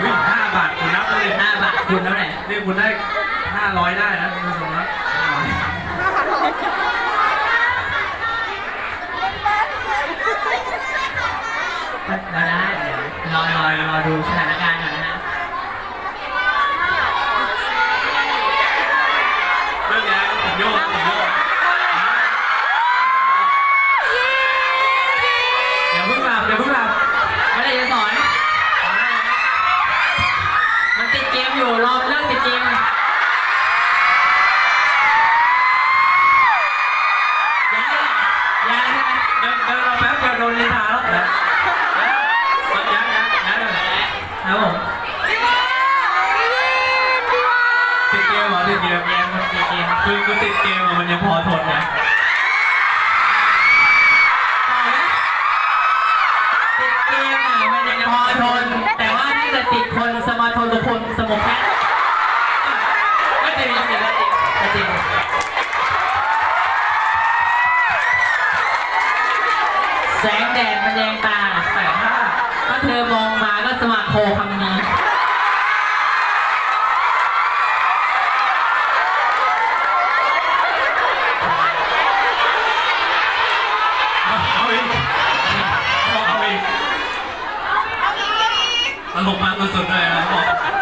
อุ้ยห้าบาทคุณนับเลยห้าบาทคุณเท่าไหร่นี่คุณได้ห้าร้อยได้นะคุณผู้ชมนะ500เราได้เดี๋ยวรอรอรอดูสถานการณ์ก่อนนะฮะ เรื่องนี้ผมโยกผมโยกอย่าเพิ่งหลับอย่าเพิ่งหลับ ไม่ได้จะสอน มันติดเกมอยู่รอมันเลิกติดเกมยังเลยยังใช่ไหมเดินเดินราแป๊บเดียวโดนนินทาแล้วนะยังยังยังยังครับผมติดเกมเหรอติดเกมเกมมันติดเกมคือคือติดเกมมันยังพอทนนะติดเกมอะมันยังพอทน จะติดคนสมาทนกับคนสมองแค่ก็จริงก็จริงก็จริงก็จริงแสงแดดมันแยงตาแต่ถ้าถ้าเธอมองมาก็สมาโคคำนี้ ตลกมากสุดเลยนะ